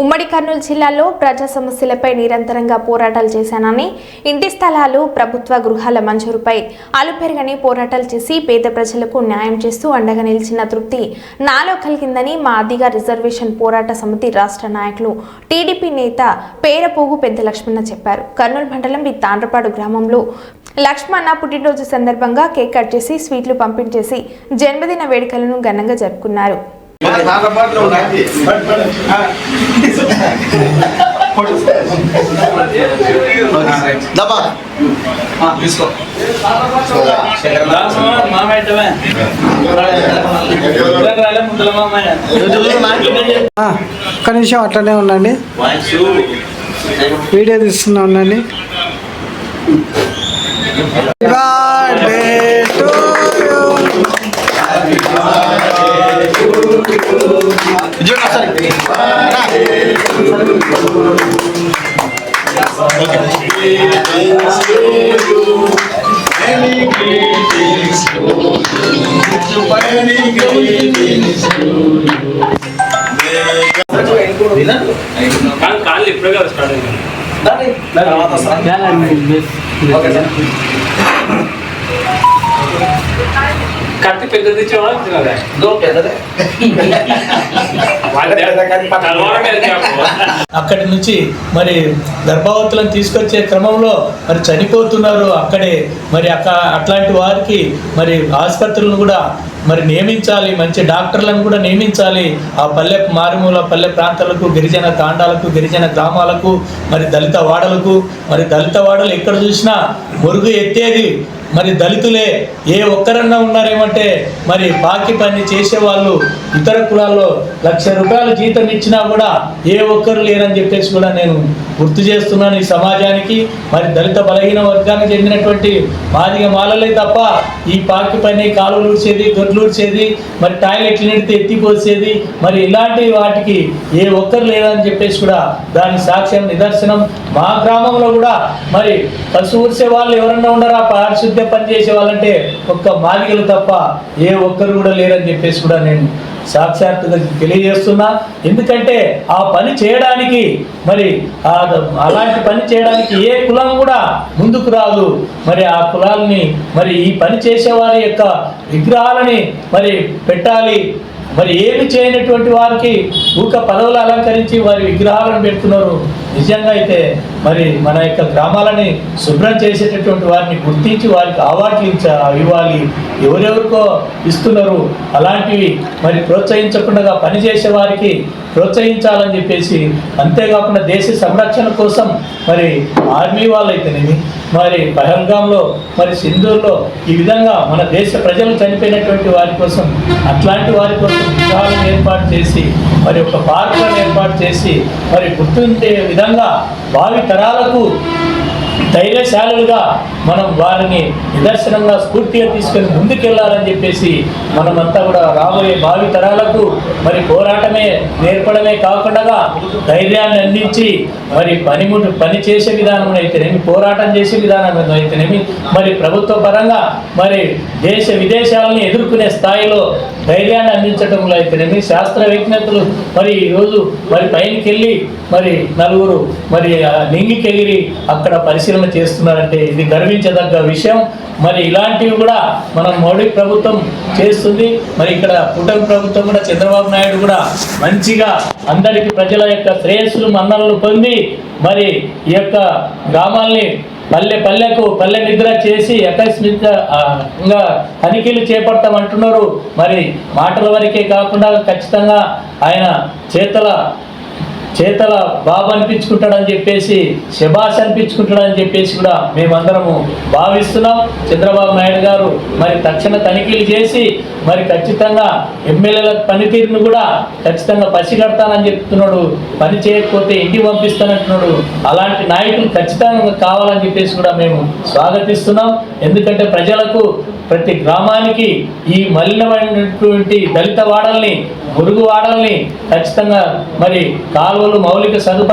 ఉమ్మడి కర్నూలు జిల్లాలో ప్రజా సమస్యలపై నిరంతరంగా పోరాటాలు చేశానని ఇంటి స్థలాలు ప్రభుత్వ గృహాల మంజూరుపై అలుపెరగని పోరాటాలు చేసి పేద ప్రజలకు న్యాయం చేస్తూ అండగా నిలిచిన తృప్తి నాలో కలిగిందని మా అధిగా రిజర్వేషన్ పోరాట సమితి రాష్ట్ర నాయకులు టీడీపీ నేత పేరపోగు పెద్ద లక్ష్మణ చెప్పారు. కర్నూలు మండలం ఈ తాండ్రపాడు గ్రామంలో లక్ష్మణ పుట్టినరోజు సందర్భంగా కేక్ కట్ చేసి స్వీట్లు పంపించేసి జన్మదిన వేడుకలను ఘనంగా జరుపుకున్నారు. తీసుకో. ఒక్క నిమిషం అట్లనే ఉండండి. వీడియో తీస్తున్నా ఉండండి. కాళ్ళు ఇప్పుడే కదా స్టార్ట్ అయింది. కత్తి పెద్దది. అక్కడి నుంచి మరి గర్భవతులను తీసుకొచ్చే క్రమంలో మరి చనిపోతున్నారు అక్కడే. మరి అక్క అట్లాంటి వారికి మరి ఆసుపత్రులను కూడా మరి నియమించాలి మంచి డాక్టర్లను కూడా నియమించాలి. ఆ పల్లె మారుమూల పల్లె ప్రాంతాలకు గిరిజన తాండాలకు గిరిజన గ్రామాలకు మరి దళిత వాడలకు మరి దళిత వాడలు ఎక్కడ చూసినా మురుగు ఎత్తేది మరి దళితులే ఏ ఒక్కరన్నా ఉన్నారేమంటే మరి బాకీ పని చేసేవాళ్ళు ఇతర కులాల్లో లక్ష రూపాయలు జీతం ఇచ్చినా కూడా ఏ ఒక్కరు లేరని చెప్పేసి కూడా నేను గుర్తు చేస్తున్నాను ఈ సమాజానికి. మరి దళిత బలహీన వర్గానికి చెందినటువంటి మాదిగ మాలలే తప్ప ఈ పాకి పని కాలువలు ఊడ్చేది దొడ్లుడ్చేది మరి టాయిలెట్లు నిడితే ఎత్తిపోసేది మరి ఇలాంటి వాటికి ఏ ఒక్కరు లేరని చెప్పేసి కూడా దాని సాక్ష్యం నిదర్శనం మా గ్రామంలో కూడా మరి పశు ఊడ్చే వాళ్ళు ఎవరన్నా ఉన్నారా పారిశుద్ధ్య పని చేసే వాళ్ళంటే ఒక్క మాదిగలు తప్ప ఏ ఒక్కరు కూడా లేరని చెప్పేసి కూడా నేను సాక్షాత్తుగా తెలియజేస్తున్నా. ఎందుకంటే ఆ పని చేయడానికి మరి ఆ అలాంటి పని చేయడానికి ఏ కులం కూడా ముందుకు రాదు. మరి ఆ కులాలని మరి ఈ పని చేసేవారి యొక్క విగ్రహాలని మరి పెట్టాలి. మరి ఏమి చేయనటువంటి వారికి ఊక పదవులు అలంకరించి వారి విగ్రహాలను పెడుతున్నారు నిజంగా అయితే మరి మన యొక్క గ్రామాలని శుభ్రం చేసేటటువంటి వారిని గుర్తించి వారికి అవార్డులు ఇచ్చా ఇవ్వాలి. ఎవరెవరికో ఇస్తున్నారు అలాంటివి మరి ప్రోత్సహించకుండా పనిచేసే వారికి ప్రోత్సహించాలని చెప్పేసి అంతేకాకుండా దేశ సంరక్షణ కోసం మరి ఆర్మీ వాళ్ళైతేనేమి మరి పహల్గాంలో మరి సింధూర్లో ఈ విధంగా మన దేశ ప్రజలు చనిపోయినటువంటి వారి కోసం అట్లాంటి వారి కోసం విగ్రహాలను ఏర్పాటు చేసి మరి ఒక పార్కులను ఏర్పాటు చేసి మరి గుర్తుండే విధంగా భావి తరాలకు ధైర్యశాలులుగా మనం వారిని నిదర్శనంగా స్ఫూర్తిగా తీసుకొని ముందుకెళ్ళాలని చెప్పేసి మనమంతా కూడా రాబోయే భావి తరాలకు మరి పోరాటమే నేర్పడమే కాకుండా ధైర్యాన్ని అందించి మరి పనిముట్టు పని చేసే విధానం అయితేనేమి పోరాటం చేసే విధానం అయితేనేమి మరి ప్రభుత్వ పరంగా మరి దేశ విదేశాలని ఎదుర్కొనే స్థాయిలో ధైర్యాన్ని అందించడంలో అయితేనేమి శాస్త్ర విజ్ఞతలు మరి ఈరోజు మరి పైనకెళ్ళి మరి నలుగురు మరి ఆ నింగికెగిరి అక్కడ పరిశీలన చేస్తున్నారంటే ఇది గర్వించదగ్గ విషయం. మరి ఇలాంటివి కూడా మనం మోడీ ప్రభుత్వం చేస్తుంది. మరి ఇక్కడ కూటమి ప్రభుత్వం కూడా చంద్రబాబు నాయుడు కూడా మంచిగా అందరికి ప్రజల యొక్క శ్రేయస్సులు మన్నలను పొంది మరి ఈ యొక్క గ్రామాల్ని పల్లె పల్లెకు పల్లె నిద్ర చేసి ఆకస్మిక ఇంకా తనిఖీలు చేపడతామంటున్నారు. మరి మాటల వరకే కాకుండా ఖచ్చితంగా ఆయన చేతల చేతల బాబు అనిపించుకుంటాడని చెప్పేసి శబాష్ అనిపించుకుంటాడని చెప్పేసి కూడా మేమందరము భావిస్తున్నాం. చంద్రబాబు నాయుడు గారు మరి తక్షణ తనిఖీలు చేసి మరి ఖచ్చితంగా ఎమ్మెల్యేల పనితీరును కూడా ఖచ్చితంగా పసిగడతానని చెప్తున్నాడు. పని చేయకపోతే ఇంటికి పంపిస్తానంటున్నాడు. అలాంటి నాయకులు ఖచ్చితంగా కావాలని చెప్పేసి కూడా మేము స్వాగతిస్తున్నాం. ఎందుకంటే ప్రజలకు ప్రతి గ్రామానికి ఈ మలినమైనటువంటి దళిత వాడల్ని మురుగు వాడల్ని ఖచ్చితంగా మరి కాలువలు మౌలిక సదుపాయం